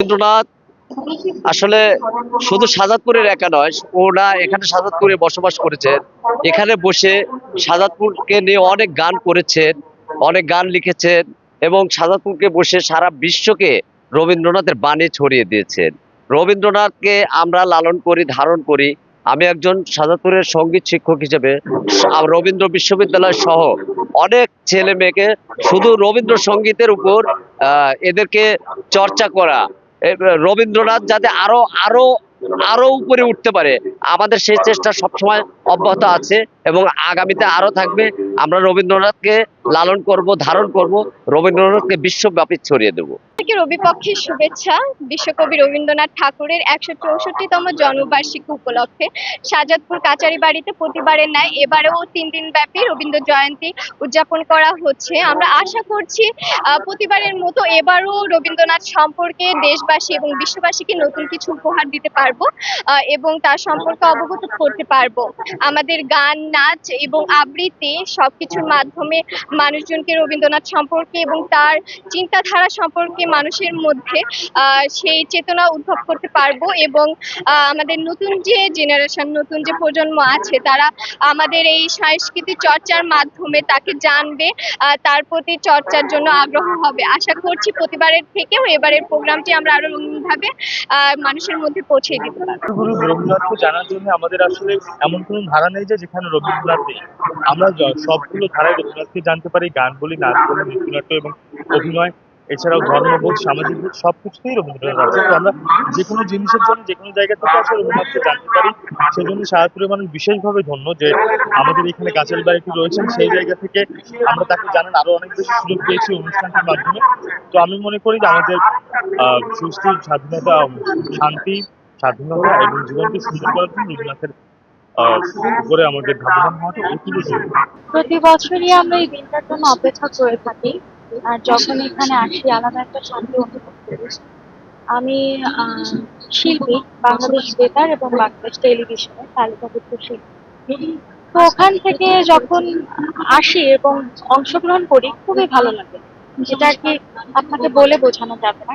রবীন্দ্রনাথ আসলে শুধু সাজাদপুরের একা নয়, ওরা এখানে সাজাদপুরে বসবাস করেছেন এখানে বসে সাজাদপুরকে নিয়ে অনেক গান করেছেন, অনেক গান লিখেছেন এবং সাজাদপুরকে বসে সারা বিশ্বকে রবীন্দ্রনাথের বাণী ছড়িয়ে দিয়েছেন। রবীন্দ্রনাথকে আমরা লালন করি, ধারণ করি। আমি একজন সাজাদপুরের সংগীত শিক্ষক হিসেবে রবীন্দ্র বিশ্ববিদ্যালয় সহ অনেক ছেলে মেয়েকে শুধু রবীন্দ্র সঙ্গীতের উপর এদেরকে চর্চা করা রবীন্দ্রনাথ যাতে আরও আরও আরও উপরে উঠতে পারে। আমাদের সেই চেষ্টা সবসময় অব্যাহত আছে। এবং আগামীতে আরও থাকবে। আমরা রবীন্দ্রনাথকে লালন করব, ধারণ করব, রবীন্দ্রনাথকে বিশ্বব্যাপী ছড়িয়ে দেব। থেকে রবিপক্ষের শুভেচ্ছা। বিশ্বকবি রবীন্দ্রনাথ ঠাকুরের একশো চৌষট্টিতম জন্মবার্ষিকী উপলক্ষে সাজাদপুর কাচারি বাড়িতে প্রতিবারের ন্যায় এবারেও তিন দিন ব্যাপী রবীন্দ্র জয়ন্তী উদযাপন করা হচ্ছে। আমরা আশা করছি প্রতিবারের মতো এবারও রবীন্দ্রনাথ সম্পর্কে দেশবাসী এবং বিশ্ববাসীকে নতুন কিছু উপহার দিতে পারব এবং তার সম্পর্কে অবগত করতে পারব। আমাদের গান নাচ এবং আবৃত্তি সবকিছুর মাধ্যমে মানুষজনকে রবীন্দ্রনাথ সম্পর্কে এবং তার চিন্তাধারা সম্পর্কে মানুষের মধ্যে সেই চেতনা উদ্ভব করতে পারব এবং আমাদের নতুন যে জেনারেশন নতুন যে প্রজন্ম আছে, তারা আমাদের এই সাংস্কৃতিক চর্চার মাধ্যমে তাকে জানবে তার প্রতি চর্চার জন্য আগ্রহ হবে। আশা করছি প্রতিবারের থেকেও এবারের প্রোগ্রামটি আমরা আরও রঙিনভাবে মানুষের মধ্যে পৌঁছে দিতে পারব। রবীন্দ্রনাথকে জানার জন্য আমাদের আসলে এমন কোনো ধারা নেই যে যেখানে নেই আমরা সবগুলো ধারায় রবীন্দ্রনাথকে জানতে পারি নৃত্যনাট্য এবং অভিনয়, এছাড়াও ধর্মবোধ সামাজিক বোধ রবীন্দ্রনাথ আছে তো আমরা যে কোনো জিনিসের জন্য, যে কোনো জায়গা থেকে রবীন্দ্রনাথকে জানতে পারি। সেজন্য সাহায্যপুরের মানুষ বিশেষভাবে ধন্য যে আমাদের এখানে কাছের বাড়িটি রয়েছেন। সেই জায়গা থেকে আমরা তাকে জানার আরও অনেক বেশি সুযোগ পেয়েছি অনুষ্ঠানটির মাধ্যমে। তো আমি মনে করি যে আমাদের আহ সুস্থ স্বাধীনতা, শান্তি, স্বাধীনতা এবং জীবনকে সুন্দর করার জন্য রবীন্দ্রনাথের উপরে আমাদের প্রতি বছরই আমরা এই দিনটার জন্য অপেক্ষা করে থাকি। আর যখন এখানে আসি আলাদা একটা শান্তি অনুভব করি। আমি শিল্পী বাংলাদেশ বেতার এবং বাংলাদেশ টেলিভিশনে তালিকাভুক্ত শিল্পী। তো ওখান থেকে যখন আসি এবং অংশগ্রহণ করি খুবই ভালো লাগে। যেটা আর কি আপনাকে বলে বোঝানো যাবে না।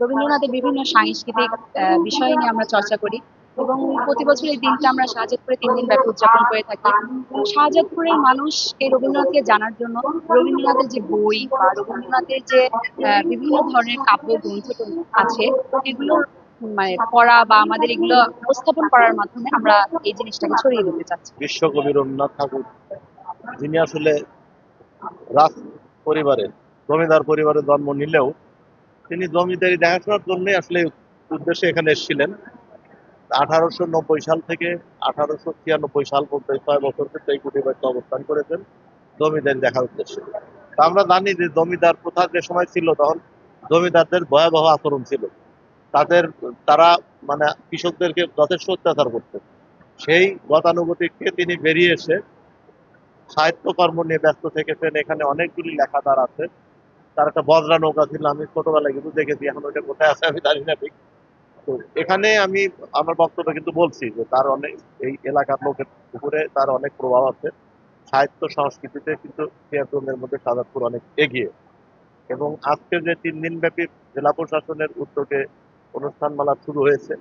রবীন্দ্রনাথের বিভিন্ন সাংস্কৃতিক বিষয় নিয়ে আমরা চর্চা করি এবং প্রতি বছর এই দিনটা আমরা শাহজাদপুরে তিন দিন ব্যাপী উদযাপন করে থাকি। শাহজাদপুরের মানুষ এই রবীন্দ্রনাথকে জানার জন্য রবীন্দ্রনাথের যে বই বা রবীন্দ্রনাথের যে বিভিন্ন ধরনের কাব্য, গ্রন্থ আছে এগুলোর মানে পড়া বা আমাদের এগুলো উপস্থাপন করার মাধ্যমে আমরা এই জিনিসটাকে ছড়িয়ে দিতে চাচ্ছি। বিশ্বকবি রবীন্দ্রনাথ ঠাকুর, যিনি আসলে রাজ পরিবারে জমিদার পরিবারে জন্ম নিলেও তিনি জমিদারি দেখাশোনার জন্যই আসলে উদ্দেশ্যে এখানে এসেছিলেন। আঠারোশো নব্বই সাল থেকে আঠারোশো ছিয়ানব্বই সাল পর্যন্ত ছয় বছর কিন্তু এই কুটিবাড়িতে অবস্থান করেছেন জমিদারি দেখার উদ্দেশ্যে। তা আমরা জানি যে জমিদার প্রথা যে সময় ছিল তখন জমিদারদের ভয়াবহ আচরণ ছিল। তাদের, তারা মানে কৃষকদেরকে যথেষ্ট অত্যাচার করতেন। সেই গতানুগতিককে তিনি বেরিয়ে এসে সাহিত্যকর্ম নিয়ে ব্যস্ত থেকেছেন এখানে অনেকগুলি লেখাদার আছে। তার একটা বজরা নৌকা ছিল, আমি ছোটবেলায় কিন্তু দেখেছি, এখন ওটা কোথায় আছে আমি জানি না ঠিক। তো এখানে আমি, আমার বক্তব্য কিন্তু বলছি যে তার অনেক, এই এলাকার লোকের উপরে তার অনেক প্রভাব আছে। সাহিত্য সংস্কৃতিতে কিন্তু সিয়াতুনের মধ্যে সাজাদপুর অনেক এগিয়ে। এবং আজকে যে তিন দিন ব্যাপী জেলা প্রশাসনের উদ্যোগে অনুষ্ঠানমালা শুরু হয়েছে,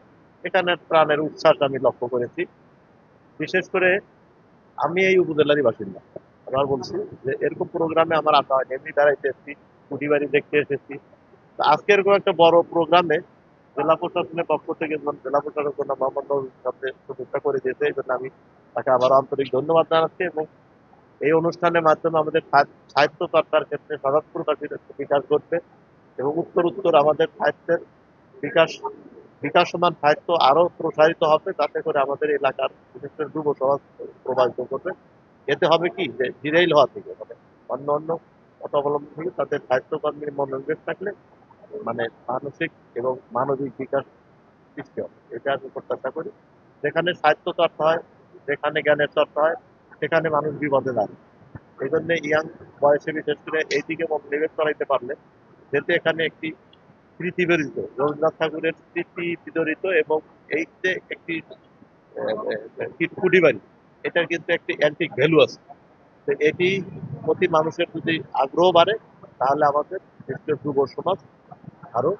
এখানে প্রাণের উচ্ছ্বাস আমি লক্ষ্য করেছি। বিশেষ করে আমি এই উপজেলারই বাসিন্দা। আবার বলছি যে এরকম প্রোগ্রামে আমার আসা হয়নি এমনি বেড়াইতে এসেছি। কুটিবাড়ি দেখতে এসেছি। তো আজকে এরকম একটা বড় প্রোগ্রামে জেলা প্রশাসনের পক্ষ থেকে জেলা প্রশাসক মোহাম্মদ সাথে শুভেচ্ছা করে দিয়েছে এই জন্য আমি তাকে আবার আন্তরিক ধন্যবাদ জানাচ্ছি এবং এই অনুষ্ঠানের মাধ্যমে আমাদের সাহিত্য চর্চার ক্ষেত্রে সদাৎপুরবাসীর বিকাশ ঘটবে এবং উত্তর উত্তর আমাদের সাহিত্যের বিকাশ, বিকাশমান সাহিত্য আরও প্রসারিত হবে যাতে করে আমাদের এলাকার বিশেষ করে যুব সমাজ প্রভাবিত করবে। এতে হবে কি? যে জিরাইল হওয়া থেকে মানে অন্য অন্য পথ অবলম্বন থেকে তাদের সাহিত্যকর্মী মনোনিবেশ থাকলে মানে মানসিক এবং মানবিক বিকাশ সৃষ্টি হবে। এটা আমি প্রত্যাশা করি। যেখানে সাহিত্য চর্চা হয়, যেখানে জ্ঞানের চর্চা হয়, সেখানে মানুষ বিপদে দাঁড়ে এই জন্য ইয়াং বয়সে বিশেষ করে এই দিকে মনোনিবেশ করাইতে পারলে, যেহেতু এখানে একটি স্মৃতি বিজড়িত রবীন্দ্রনাথ ঠাকুরের স্মৃতি বিজড়িত এবং এই যে একটি কুটি বাড়ি, এটার কিন্তু একটি অ্যান্টিক ভ্যালু আছে। তো এটি প্রতি মানুষের যদি আগ্রহ বাড়ে তাহলে আমাদের দেশের যুব সমাজ আরও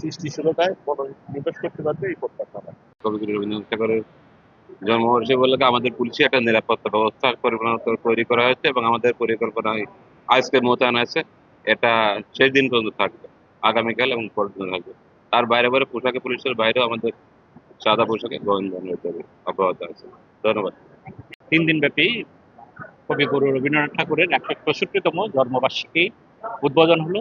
সৃষ্টিশীলতায় মনোনিবেশ করতে পারবে এই প্রত্যাশা কবিগুরু রবীন্দ্রনাথ ঠাকুরের জন্মবর্ষে বলে আমাদের পুলিশে একটা নিরাপত্তা ব্যবস্থা পরিকল্পনা তৈরি করা হয়েছে এবং আমাদের পরিকল্পনায় আজকে মোতায়েন আছে এটা শেষ দিন পর্যন্ত থাকবে আগামীকাল এবং পরের দিন থাকবে। তার বাইরে বাইরে পোশাকে পুলিশের বাইরেও আমাদের সাদা পোশাকে গোয়েন্দা অব্যাহত আছে। ধন্যবাদ। তিন দিন ব্যাপী কবিগুরু রবীন্দ্রনাথ ঠাকুরের একশো চৌষট্টিতম জন্মবার্ষিকী উদ্বোধন হলো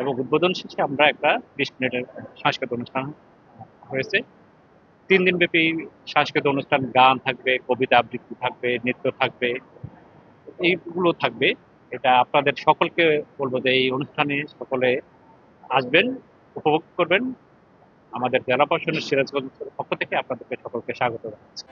এবং উদ্বোধন শেষে আমরা একটা বিশ মিনিটের সাংস্কৃতিক অনুষ্ঠান হয়েছে। তিন দিন ব্যাপী সাংস্কৃতিক অনুষ্ঠান, গান থাকবে, কবিতা আবৃত্তি থাকবে, নৃত্য থাকবে, এইগুলো থাকবে। এটা আপনাদের সকলকে বলব যে এই অনুষ্ঠানে সকলে আসবেন, উপভোগ করবেন। আমাদের জেলা প্রশাসনের সিরাজগঞ্জের পক্ষ থেকে আপনাদেরকে সকলকে স্বাগত জানাচ্ছি।